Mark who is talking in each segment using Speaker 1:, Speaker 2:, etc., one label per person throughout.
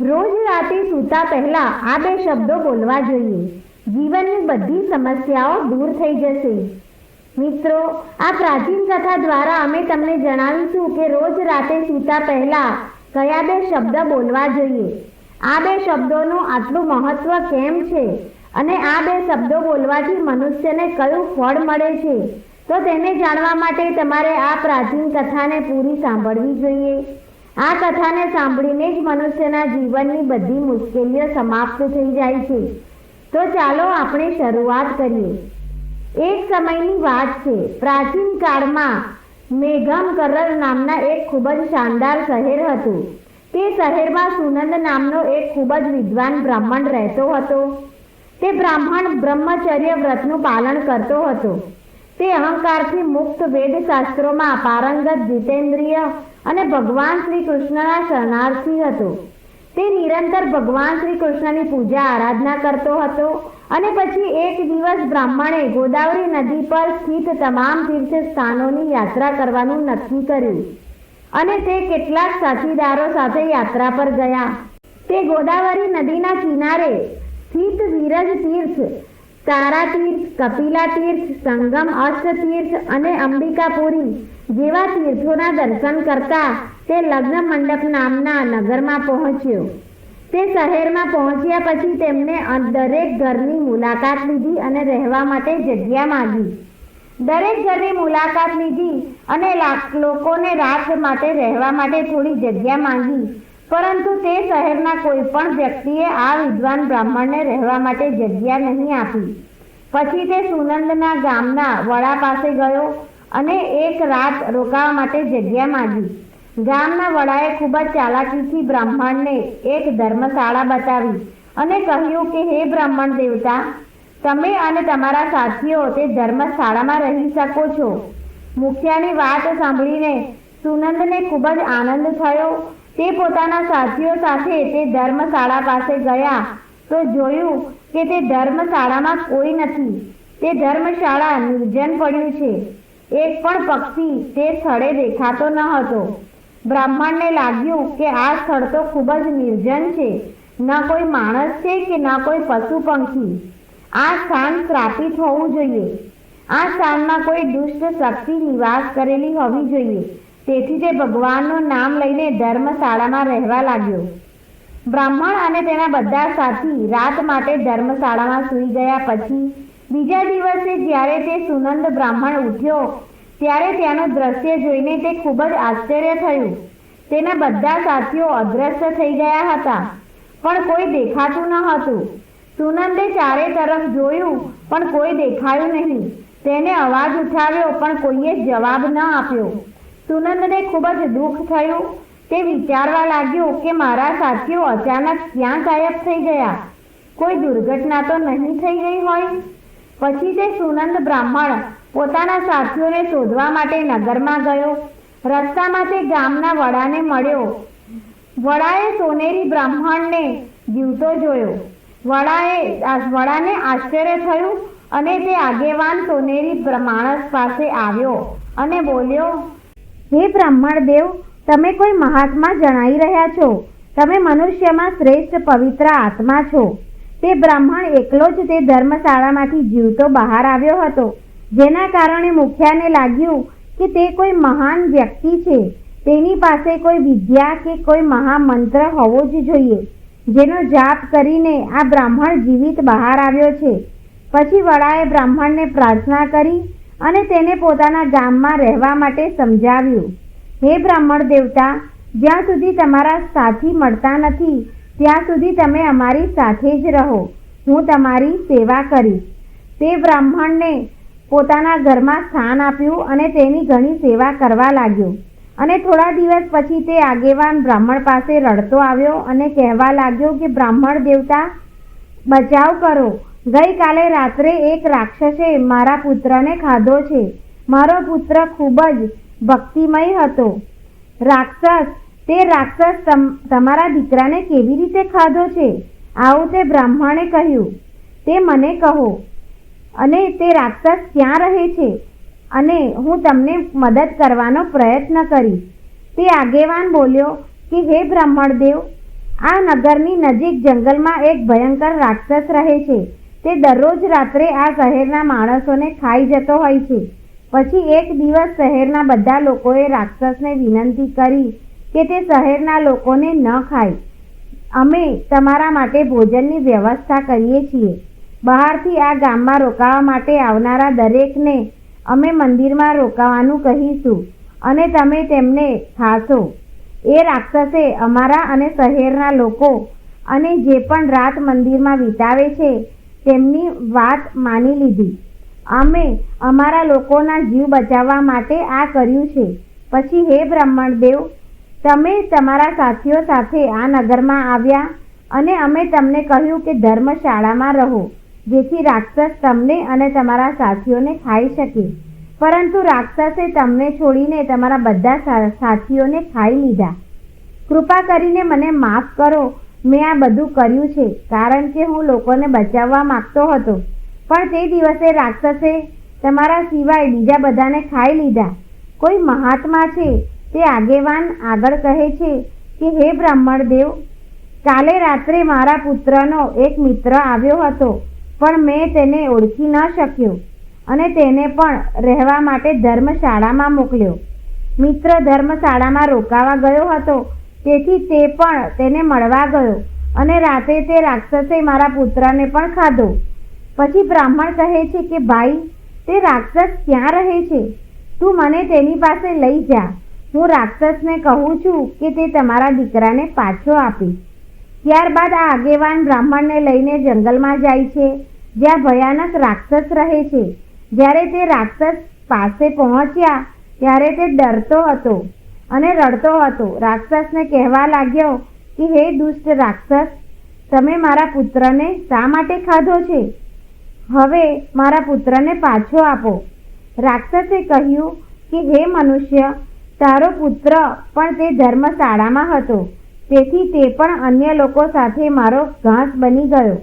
Speaker 1: રોજ રાતે સૂતા પહેલા આ બે શબ્દો બોલવા જોઈએ. જીવનની બધી સમસ્યાઓ દૂર થઈ જશે. મિત્રો, આ પ્રાચીન કથા દ્વારા અમે તમને જણાવીશું કે રોજ રાતે સૂતા પહેલા કયા બે શબ્દ બોલવા જોઈએ? આ બે શબ્દોનું આટલું મહત્વ કેમ છે? અને આ બે શબ્દો બોલવાથી મનુષ્યને કયું ફળ મળે છે? તો તેને જાણવા માટે તમારે આ પ્રાચીન કથાને પૂરી સાંભળવી જોઈએ. આ કથાને સાંભળીને જ મનુષ્યના જીવનની બધી મુશ્કેલીઓ સમાપ્ત થઈ જાય છે. તો ચાલો આપણે શરૂઆત કરીએ. એક સમયની વાત છે. પ્રાચીન કાળમાં મેઘમ કરર નામના એક ખૂબ જ શાનદાર શહેર હતું. તે શહેરમાં સુનંદ નામનો એક ખૂબ જ વિદ્વાન બ્રાહ્મણ રહેતો હતો. તે બ્રાહ્મણ બ્રહ્મચર્ય વ્રતનું પાલન કરતો હતો. તે અહંકારથી મુક્ત વેદ શાસ્ત્રોમાં પારંગત જીતેન્દ્રિય અને ભગવાન શ્રી કૃષ્ણના શરણાર્થી હતો. તે નિરંતર ભગવાન શ્રી કૃષ્ણની પૂજા આરાધના કરતો હતો અને પછી એક દિવસ બ્રાહ્મણે ગોદાવરી નદી પર સ્થિત તમામ તીર્થ સ્થાનોની યાત્રા કરવાનું નક્કી કર્યું. અને તે કેટલાક સાથીદારો સાથે યાત્રા પર ગયા. તે ગોદાવરી નદીના કિનારે સ્થિત વિરજ તીર્થ તારા તીર્થ કપિલા તીર્થ સંગમ અષ્ટ તીર્થ અને અંબિકાપુરી જેવા તીર્થોના દર્શન કરતા તે લગ્ન મંડપ નામના નગરમાં પહોંચ્યો. તે શહેરમાં પહોંચ્યા પછી તેમણે દરેક ઘરની મુલાકાત લીધી અને રહેવા માટે જગ્યા માંગી. દરેક ઘરની મુલાકાત લીધી અને લોકોને રાત માટે રહેવા માટે થોડી જગ્યા માંગી. પરંતુ તે શહેરના કોઈ પણ વ્યક્તિએ આ વિદ્વાન બ્રાહ્મણને રહેવા માટે જગ્યા નહીં આપી. પછી તે સુનંદના ગામના વડા પાસે ગયો અને એક રાત રોકાવા માટે જગ્યા માંગી. ગામના વડાએ ખૂબ જ ચાલાકીથી બ્રાહ્મણને એક ધર્મશાળા બતાવી અને કહ્યું કે, હે બ્રાહ્મણ દેવતા, તમે અને તમારા સાથીઓ તે ધર્મશાળામાં રહી શકો છો. મુખિયાની વાત સાંભળીને સુનંદને ખૂબ જ આનંદ થયો. તે પોતાના સાથીઓ સાથે તે ધર્મશાળા પાસે ગયા તો જોયું કે તે ધર્મશાળામાં કોઈ નથી. તે ધર્મશાળા નિર્જન પડ્યું છે. એક પણ પક્ષી તે સ્થળે દેખાતો ન હતો. બ્રાહ્મણને લાગ્યું કે આ સ્થળ તો ખૂબ જ નિર્જન છે. ન કોઈ માણસ છે કે ન કોઈ પશુ પંખી. આ સ્થાન શ્રાપિત હોવું જોઈએ. આ સ્થાનમાં કોઈ દુષ્ટ શક્તિ નિવાસ કરેલી હોવી જોઈએ. તેથી તે ભગવાનનું નામ લઈને ધર્મશાળામાં રહેવા લાગ્યો. બ્રાહ્મણ અને તેના બધા સાથી રાત માટે ધર્મશાળામાં સૂઈ ગયા પછી બીજા દિવસે જ્યારે તે સુનંદ બ્રાહ્મણ ઉઠ્યો, ત્યારે ત્યાંનું દ્રશ્ય જોઈને તે ખૂબ જ આશ્ચર્ય થયું. તેના બધા સાથીઓ અદ્રશ્ય થઈ ગયા હતા, પણ કોઈ દેખાતું ન હતું. સુનંદે ચારે તરફ જોયું, પણ કોઈ દેખાયું નહીં. તેને અવાજ ઉઠાવ્યો, પણ કોઈએ જવાબ ન આપ્યો. સુનંદને ખૂબ જ દુઃખ થયું. તે વિચારવા લાગ્યો કે મારા સાથીઓ અચાનક ક્યાં ગાયબ થઈ ગયા? કોઈ દુર્ઘટના તો નહીં થઈ ગઈ હોય? પછી તે સુનંદ બ્રાહ્મણ પોતાના સાથીઓને શોધવા માટે નગરમાં ગયો. રસ્તામાં તે ગામના વડાને મળ્યો. વડાએ સોનેરી બ્રાહ્મણને જીવતો જોયો. વડાએ વડાને આશ્ચર્ય થયું અને તે આગેવાન સોનેરી માણસ પાસે આવ્યો અને બોલ્યો, હે બ્રાહ્મણ દેવ, તમે કોઈ મહાત્મા જણાઈ રહ્યા છો? તમે મનુષ્યમાં શ્રેષ્ઠ પવિત્ર આત્મા છો. તે બ્રાહ્મણ એકલો જ તે ધર્મશાળામાંથી જીવતો બહાર આવ્યો હતો, જેના કારણે મુખિયાને લાગ્યું કે તે કોઈ મહાન વ્યક્તિ છે. તેની પાસે કોઈ વિદ્યા કે કોઈ મહામંત્ર હોવો જ જોઈએ, જેનો જાપ કરીને આ બ્રાહ્મણ જીવિત બહાર આવ્યો છે. પછી વડાએ બ્રાહ્મણને પ્રાર્થના કરી અને તેને પોતાના ગામમાં રહેવા માટે સમજાવ્યું. હે બ્રાહ્મણ દેવતા, જ્યાં સુધી તમારા સાથી મળતા નથી ત્યાં સુધી તમે અમારી સાથે જ રહો. હું તમારી સેવા કરીશ. તે બ્રાહ્મણને પોતાના ઘરમાં સ્થાન આપ્યું અને તેની ઘણી સેવા કરવા લાગ્યો. અને થોડા દિવસ પછી તે આગેવાન બ્રાહ્મણ પાસે રડતો આવ્યો અને કહેવા લાગ્યો કે, બ્રાહ્મણ દેવતા, બચાવ કરો. ગઈકાલે રાત્રે એક રાક્ષસે મારા પુત્રને ખાધો છે. મારો પુત્ર ખૂબ જ ભક્તિમય હતો. રાક્ષસ તે રાક્ષસ તમ- તમારા દીકરાને કેવી રીતે ખાધો છે? આવું તે બ્રાહ્મણે કહ્યું. તે મને કહો, અને તે રાક્ષસ ક્યાં રહે છે? અને હું તમને મદદ કરવાનો પ્રયત્ન કરીશ. તે આગેવાન બોલ્યો કે, હે બ્રાહ્મણ દેવ, આ નગરની નજીક જંગલમાં એક ભયંકર રાક્ષસ રહે છે. તે દરરોજ રાત્રે આ શહેરના માણસોને ખાઈ જતો હોય છે. પછી એક દિવસ શહેરના બધા લોકોએ રાક્ષસને વિનંતી કરી કે તે શહેરના લોકોને ન ખાય. અમે તમારા માટે ભોજનની વ્યવસ્થા કરીએ છીએ. બહારથી આ ગામમાં રોકાવા માટે આવનારા દરેકને અમે મંદિરમાં રોકાવાનું કહીશું અને તમે તેમને ખાશો. એ રાક્ષસે અમારા અને શહેરના લોકો અને જે પણ રાત મંદિરમાં વિતાવે છે તેમની વાત માની લીધી. અમે અમારા લોકોના જીવ બચાવવા માટે આ કર્યું છે. પછી હે બ્રાહ્મણદેવ તમે તમારા સાથીઓ સાથે આ નગરમાં આવ્યા અને અમે તમને કહ્યું કે ધર્મશાળામાં રહો, જેથી રાક્ષસ તમને અને તમારા સાથીઓને ખાઈ શકે. પરંતુ રાક્ષસે તમને છોડીને તમારા બધા સાથીઓને ખાઈ લીધા. કૃપા કરીને મને માફ કરો, મેં આ બધું કર્યું છે, કારણ કે હું લોકોને બચાવવા માંગતો હતો. પણ તે દિવસે રાક્ષસે તમારા સિવાય બીજા બધાને ખાઈ લીધા. કોઈ મહાત્મા છે તે આગેવાન આગળ કહે છે કે, હે બ્રાહ્મણ દેવ, કાલે રાત્રે મારા પુત્રનો એક મિત્ર આવ્યો હતો, પણ મેં તેને ઓળખી ન શક્યો અને તેને પણ રહેવા માટે ધર્મશાળામાં મોકલ્યો. મિત્ર ધર્મશાળામાં રોકાવા ગયો હતો, તેથી તે પણ તેને મળવા ગયો અને રાતે તે રાક્ષસે મારા પુત્રને પણ ખાધો. પછી બ્રાહ્મણ કહે છે કે, ભાઈ, તે રાક્ષસ ક્યાં રહે છે? તું મને તેની પાસે લઈ જા. હું રાક્ષસને કહું છું કે તે તમારા દીકરાને પાછો આપી. ત્યારબાદ આ આગેવાન બ્રાહ્મણને લઈને જંગલમાં જાય છે, જ્યાં ભયાનક રાક્ષસ રહે છે. જ્યારે તે રાક્ષસ પાસે પહોંચ્યા, ત્યારે તે ડરતો હતો અને રડતો હતો. રાક્ષસને કહેવા લાગ્યો કે, હે દુષ્ટ રાક્ષસ, તમે મારા પુત્રને શા માટે ખાધો છે? હવે મારા પુત્રને પાછો આપો. રાક્ષસે કહ્યું કે, હે મનુષ્ય તારો પુત્ર પણ તે ધર્મશાળામાં હતો. તેથી તે પણ અન્ય લોકો સાથે મારો ઘાસ બની ગયો.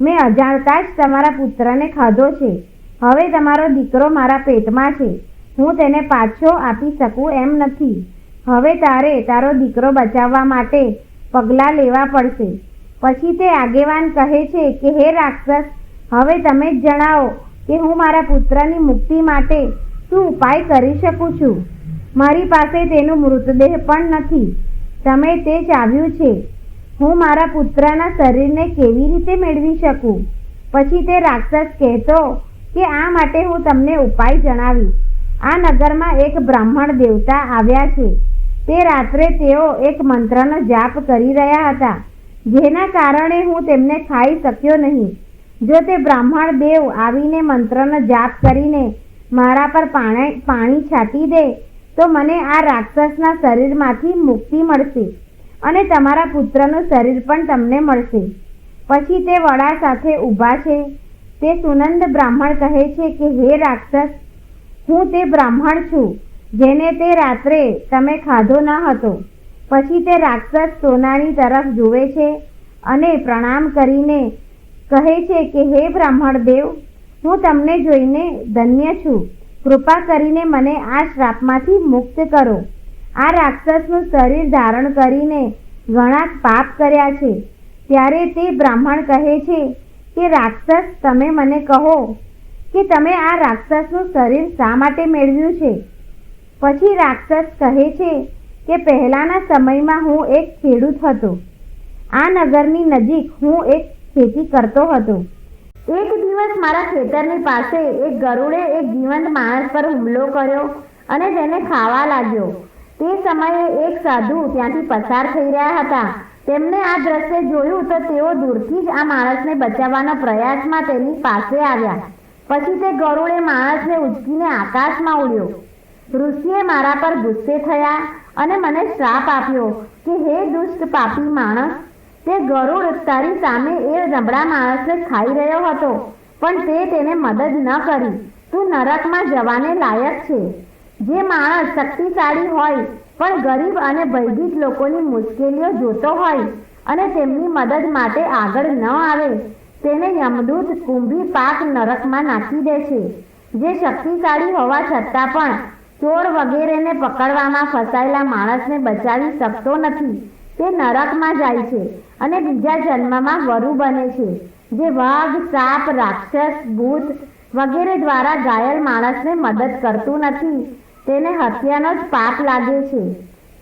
Speaker 1: મેં અજાણતા જ તમારા પુત્રને ખાધો છે. હવે તમારો દીકરો મારા પેટમાં છે. હું તેને પાછો આપી શકું એમ નથી. હવે તારે તારો દીકરો બચાવવા માટે પગલાં લેવા પડશે. પછી તે આગેવાન કહે છે કે, હે રાક્ષસ, હવે તમે જ જણાવો કે હું મારા પુત્રની મુક્તિ માટે શું ઉપાય કરી શકું છું? મારી પાસે તેનું મૃતદેહ પણ નથી. તમે તે ચાવ્યું છે. હું મારા પુત્રના શરીરને કેવી રીતે મેળવી શકું? પછી તે રાક્ષસ કહેતો કે આ માટે હું તમને ઉપાય જણાવીશ. આ નગરમાં એક બ્રાહ્મણ દેવતા આવ્યા છે. તે રાત્રે તેઓ એક મંત્રનો જાપ કરી રહ્યા હતા, જેના કારણે હું તેમને ખાઈ શક્યો નહીં. જો તે બ્રાહ્મણ દેવ આવીને મંત્રનો જાપ કરીને મારા પર પાણી પાણી છાંટી દે તો મને આ રાક્ષસના શરીરમાંથી મુક્તિ મળશે અને તમારા પુત્રનું શરીર પણ તમને મળશે. પછી તે વડા સાથે ઊભા છે. તે સુનંદ બ્રાહ્મણ કહે છે કે, હે રાક્ષસ, હું તે બ્રાહ્મણ છું, જેને તે રાત્રે તમે ખાધો ન હતો. પછી તે રાક્ષસ સોનાની તરફ જુએ છે અને પ્રણામ કરીને કહે છે કે, હે બ્રાહ્મણ દેવ, હું તમને જોઈને ધન્ય છું. કૃપા કરીને મને આ શ્રાપમાંથી મુક્ત કરો. આ રાક્ષસનું શરીર ધારણ કરીને ઘણા પાપ કર્યા છે. ત્યારે તે બ્રાહ્મણ કહે છે કે, રાક્ષસ, તમે મને કહો કે તમે આ રાક્ષસનું શરીર શા માટે મેળવ્યું છે? પછી રાક્ષસ કહે છે કે, પહેલાંના સમયમાં હું એક ખેડૂત હતો. આ નગરની નજીક હું એક ખેતી કરતો હતો. એક દિવસ મારા ખેતરની પાસે એક ગરુડે એક જીવંત માણસ પર હુમલો કર્યો અને તેને ખાવા લાગ્યો. તે સમયે એક સાધુ ત્યાંથી પસાર થઈ રહ્યા હતા. તેમને આ દ્રશ્ય જોયું તો તેઓ દૂરથી જ આ માણસને બચાવવાના પ્રયાસમાં તેની પાસે આવ્યા. પછી તે ગરુડે માણસને ઉચકીને આકાશમાં ઉડ્યો. ઋષિએ મારા પર ગુસ્સે થયા અને મને શ્રાપ આપ્યો કે, હે દુષ્ટ પાપી માણસ તે ગરુડ તારી સામે એ નબળા માણસને ખાઈ રહ્યો હતો, પણ તે તેને મદદ ન કરી. તું નરકમાં જવાને લાયક છે. જે માણસ શક્તિશાળી હોય, પણ ગરીબ અને ભયભીત લોકોની મુશ્કેલીઓ જોતો હોય અને તેમની મદદ માટે આગળ ન આવે, તેને યમદૂત કુંભી પાક નરકમાં નાખી દે છે જે શક્તિશાળી હોવા છતાં પણ ચોર વગેરેને પકડવામાં ફસાયેલા માણસને બચાવી શકતો નથી. તે નરકમાં જાય છે. અને બીજા જન્મમાં વરુ બને છે, જે વાઘ, સાપ, રાક્ષસ, ભૂત વગેરે દ્વારા ઘાયલ માણસને મદદ કરતું નથી. તેને હત્યાનો જ પાપ લાગે છે.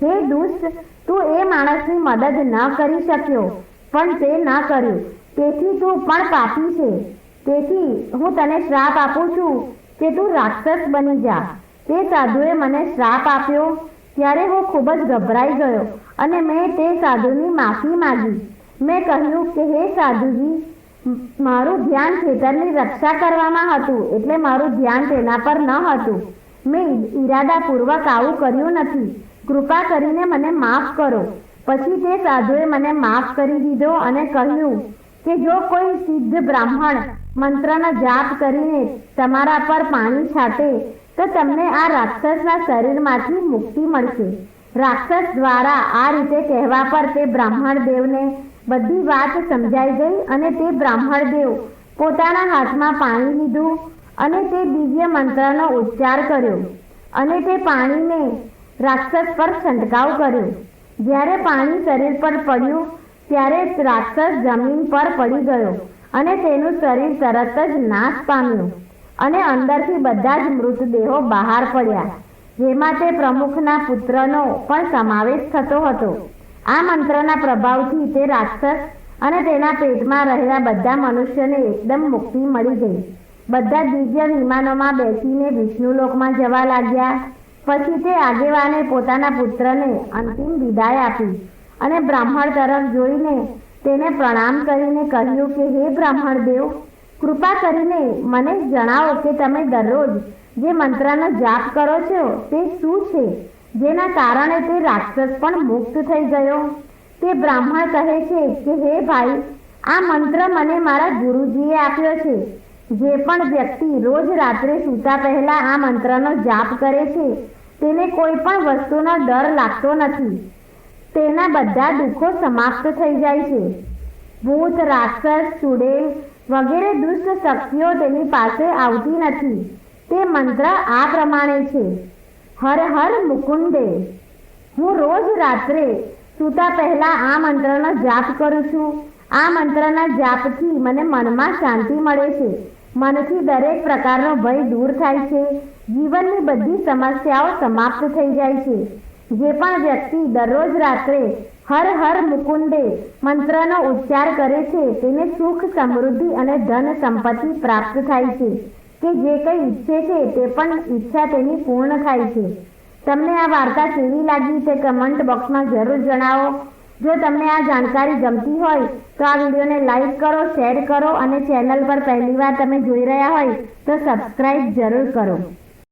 Speaker 1: હે દુષ્ટ, તું એ માણસની મદદ ન કરી શક્યો, પણ તે ન કર્યું. તેથી તું પણ પાપી છે. તેથી હું તને શ્રાપ આપું છું કે તું રાક્ષસ બની જા. તે સાધુએ મને શ્રાપ આપ્યો ત્યારે હું ખૂબ જ ગભરાઈ ગયો અને મેં તે સાધુની માફી માંગી. મેં કહ્યું કે, હે સાધુજી મારું ધ્યાન ખેતરની રક્ષા કરવામાં હતું, એટલે મારું ધ્યાન તેના પર ન હતું. મેં ઈરાદાપૂર્વક આવું કર્યું નથી. કૃપા કરીને મને માફ કરો. પછી તે સાધુએ મને માફ કરી દીધો અને કહ્યું કે, જો કોઈ સિદ્ધ બ્રાહ્મણ મંત્રનો જાપ કરીને તમારા પર પાણી છાંટે તો તમને આ રાક્ષસના શરીરમાંથી મુક્તિ મળશે. રાક્ષસ દ્વારા આ રીતે કહેવા પર તે બ્રાહ્મણ દેવને બધી વાત સમજાઈ ગઈ અને તે બ્રાહ્મણ દેવ પોતાના હાથમાં પાણી લીધું અને તે દિવ્ય મંત્રનો ઉચ્ચાર કર્યો અને તે પાણીને રાક્ષસ પર છંટકાવ કર્યો. જ્યારે પાણી શરીર પર પડ્યું, ત્યારે રાક્ષસ જમીન પર પડી ગયો અને તેનું શરીર તરત જ નાશ પામ્યું. અને અંદરથી બધા જ મૃતદેહો બહાર પડ્યા, જેમાં તે પ્રમુખના પુત્રનો પણ સમાવેશ થતો હતો. આ મંત્રના પ્રભાવથી તે રાક્ષસ અને તેના પેટમાં રહેલા બધા મનુષ્યને એકદમ મુક્તિ મળી ગઈ. બધા દિવ્ય વિમાનોમાં બેસીને વિષ્ણુલોકમાં જવા લાગ્યા. પછી તે આગેવાને પોતાના પુત્રને અંતિમ વિદાય આપી અને બ્રાહ્મણ તરફ જોઈને તેને પ્રણામ કરીને કહ્યું કે, હે બ્રાહ્મણ દેવ કૃપા કરીને મને જણાવો કે તમે દરરોજ જે મંત્રનો જાપ કરો છો, તે શું છે? જેના કારણે તે રાક્ષસ પણ મુક્ત થઈ ગયો. તે બ્રાહ્મણ કહે છે કે, હે ભાઈ, આ મંત્ર મને મારા ગુરુજીએ આપ્યો છે. જે પણ વ્યક્તિ રોજ રાત્રે સૂતા પહેલા આ મંત્રનો જાપ કરે છે, તેને કોઈ પણ વસ્તુનો ડર લાગતો નથી. તેના બધા દુઃખો સમાપ્ત થઈ જાય છે. ભૂત, રાક્ષસ ચુડેલ વગેરે દુષ્ટ શક્તિઓ તેની પાસે આવતી નથી. તે મંત્ર આ પ્રમાણે છે. હર હર મુકુંદે. હું રોજ રાત્રે સૂતા પહેલા આ મંત્રનો જાપ કરું છું. આ મંત્રના જાપથી મને મનમાં શાંતિ મળે છે. મનથી દરેક પ્રકારનો ભય દૂર થાય છે. જીવનની બધી સમસ્યાઓ સમાપ્ત થઈ જાય છે. જે પણ વ્યક્તિ દરરોજ રાત્રે હર હર મુકુંડે મંત્રનો ઉચ્ચાર કરે છે, તેને સુખ, સમૃદ્ધિ અને ધન સંપત્તિ પ્રાપ્ત થાય છે. કે જે કંઈ ઈચ્છે છે, તે પણ ઈચ્છા તેની પૂર્ણ થાય છે. તમને આ વાર્તા કેવી લાગી તે કમેન્ટ બોક્સમાં જરૂર જણાવો. જો તમને આ જાણકારી ગમતી હોય, તો આ વિડીયોને લાઈક કરો શેર કરો અને ચેનલ પર પહેલીવાર તમે જોઈ રહ્યા હોય, તો સબસ્ક્રાઈબ જરૂર કરો.